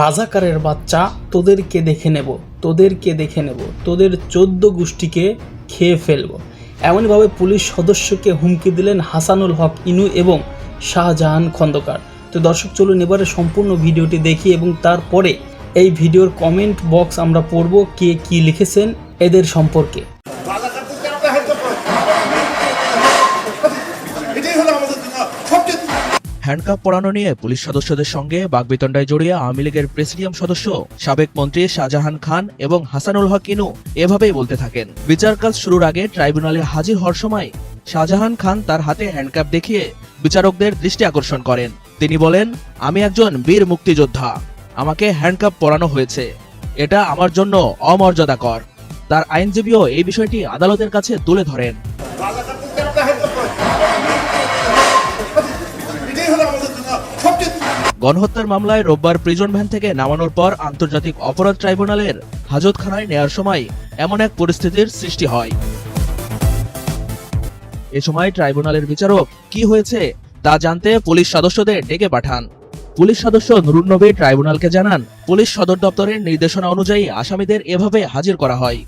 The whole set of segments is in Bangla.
রাজাকারের বাচ্চা, তোদেরকে দেখে নেব, তোদেরকে দেখে নেব, তোদের চোদ্দ গোষ্ঠীকে খেয়ে ফেলব। এমনভাবে পুলিশ সদস্যকে হুমকি দিলেন হাসানুল হক, ইনু এবং শাহজাহান খন্দকার। তো দর্শক, চলুন এবারে সম্পূর্ণ ভিডিওটি দেখি এবং তারপরে এই ভিডিওর কমেন্ট বক্স আমরা পড়ব, কে কি লিখেছেন, এদের সম্পর্কে। হ্যান্ডকাপ পরানো নিয়ে পুলিশ সদস্যদের সঙ্গে বাগবিতণ্ডায় জড়িয়ে আওয়ামী লীগের প্রেসিডিয়াম সদস্য, সাবেক মন্ত্রী শাহজাহান খান এবং হাসানুল হক ইনু এভাবেই বলতে থাকেন। বিচার কাজ শুরুর আগে ট্রাইব্যুনালে হাজির হওয়ার সময় শাহজাহান খান তার হাতে হ্যান্ডকাপ দেখিয়ে বিচারকদের দৃষ্টি আকর্ষণ করেন। তিনি বলেন, আমি একজন বীর মুক্তিযোদ্ধা। আমাকে হ্যান্ডকাপ পরানো হয়েছে। এটা আমার জন্য অমর্যাদাকর। তার আইনজীবীও এই বিষয়টি আদালতের কাছে তুলে ধরেন। গণহত্যার মামলায় রোববার প্রিজন ভ্যান থেকে নামানোর পর আন্তর্জাতিক অপরাধ ট্রাইব্যুনালের হাজতখানায় নেয়ার সময় এমন এক পরিস্থিতির সৃষ্টি হয়। এ সময় ট্রাইব্যুনালের বিচারক কি হয়েছে তা জানতে পুলিশ সদস্যদের ডেকে পাঠান। পুলিশ সদস্য নুরুন নবী ট্রাইব্যুনালকে জানান, পুলিশ সদর দপ্তরের নির্দেশনা অনুযায়ী আসামিদের এভাবে হাজির করা হয়।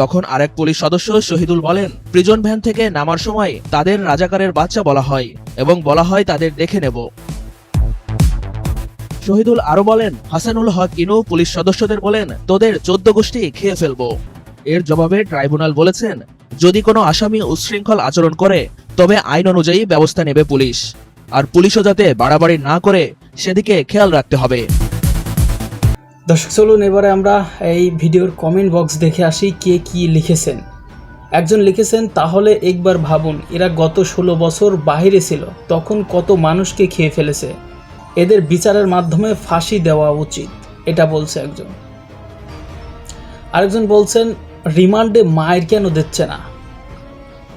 তখন আরেক পুলিশ সদস্য শহীদুল বলেন প্রিজন ভ্যান থেকে নামার সময় তাদের রাজাকারের বাচ্চা বলা হয়। এবং বলা হয় তাদের দেখে নেব। শহীদুল আরও বলেন, হাসানুল হক ইনু পুলিশ সদস্যদের বলেন, তোদের চোদ্দ গোষ্ঠী খেয়ে ফেলব। এর জবাবে ট্রাইব্যুনাল বলেছেন, যদি কোনো আসামি উচ্ছৃঙ্খল আচরণ করে, তবে আইন অনুযায়ী ব্যবস্থা নেবে পুলিশ। আর পুলিশও যাতে বাড়াবাড়ি না করে, সেদিকে খেয়াল রাখতে হবে। দর্শক, চলুন এবারে আমরা এই ভিডিওর কমেন্ট বক্স দেখে আসি, কে কি লিখেছেন। একজন লিখেছেন, তাহলে একবার ভাবুন, এরা গত ষোলো বছর বাইরে ছিল, তখন কত মানুষকে খেয়ে ফেলেছে। এদের বিচারের মাধ্যমে ফাঁসি দেওয়া উচিত। এটা বলছে একজন। আরেকজন বলছেন, রিমান্ডে মায়ের কেন দিচ্ছে না?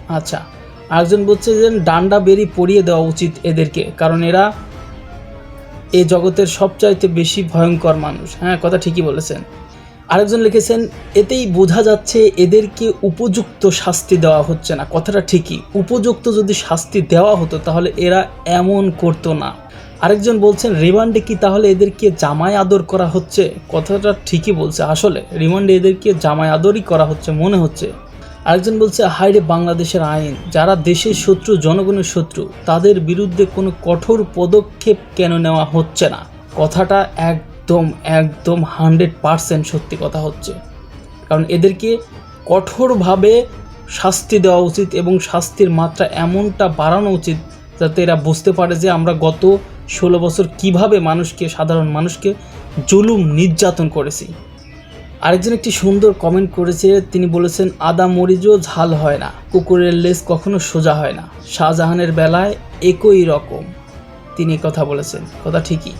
আচ্ছা আরেকজন বলছে যে ডান্ডা বেরি পরিয়ে দেওয়া উচিত এদেরকে, কারণ এরা এ জগতের সবচাইতে বেশি ভয়ঙ্কর মানুষ। হ্যাঁ কথা ঠিকই বলেছেন। আরেকজন লিখেছেন, এতেই বোঝা যাচ্ছে এদেরকে উপযুক্ত শাস্তি দেওয়া হচ্ছে না। কথাটা ঠিকই। উপযুক্ত যদি শাস্তি দেওয়া হতো, তাহলে এরা এমন করতো না। আরেকজন বলছেন, রিমান্ডে কি তাহলে এদেরকে জামাই আদর করা হচ্ছে? কথাটা ঠিকই বলছে। আসলে রিমান্ডে এদেরকে জামাই আদরই করা হচ্ছে মনে হচ্ছে। আরেকজন বলছে হাইরে বাংলাদেশের আইন, যারা দেশের শত্রু, জনগণের শত্রু, তাদের বিরুদ্ধে কোনো কঠোর পদক্ষেপ কেন নেওয়া হচ্ছে না? কথাটা একদম একদম হান্ড্রেড পারসেন্ট সত্যি কথা হচ্ছে। কারণ এদেরকে কঠোরভাবে শাস্তি দেওয়া উচিত এবং শাস্তির মাত্রা এমনটা বাড়ানো উচিত যাতে এরা বুঝতে পারে যে আমরা গত ষোলো বছর কীভাবে মানুষকে, সাধারণ মানুষকে জুলুম, নির্যাতন করেছি। আরেকজন একটি সুন্দর কমেন্ট করেছে, তিনি বলেছেন, আদা মরিচও ঝাল হয় না, কুকুরের লেজ কখনো সোজা হয় না। শাহজাহানের বেলায় একই রকম। তিনি কথা বলেছেন, কথা ঠিকই।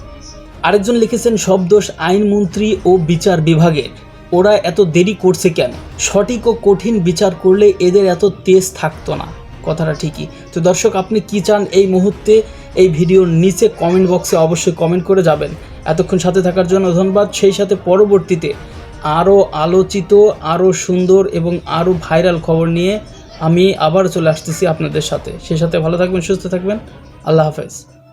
আরেকজন লিখেছেন, সব দোষ আইনমন্ত্রী ও বিচার বিভাগের। ওরা এত দেরি করছে কেন? সঠিক ও কঠিন বিচার করলে এদের এত তেজ থাকতো না। কথাটা ঠিকই। তো দর্শক, আপনি কি চান এই মুহূর্তে? এই ভিডিওর নিচে কমেন্ট বক্সে অবশ্যই কমেন্ট করে যাবেন। এতক্ষণ সাথে থাকার জন্য ধন্যবাদ। সেই সাথে পরবর্তীতে আরও আলোচিত, আরও সুন্দর এবং আরও ভাইরাল খবর নিয়ে আমি আবার চলে আসতেছি আপনাদের সাথে। সেই সাথে ভালো থাকবেন, সুস্থ থাকবেন। আল্লাহ হাফেজ।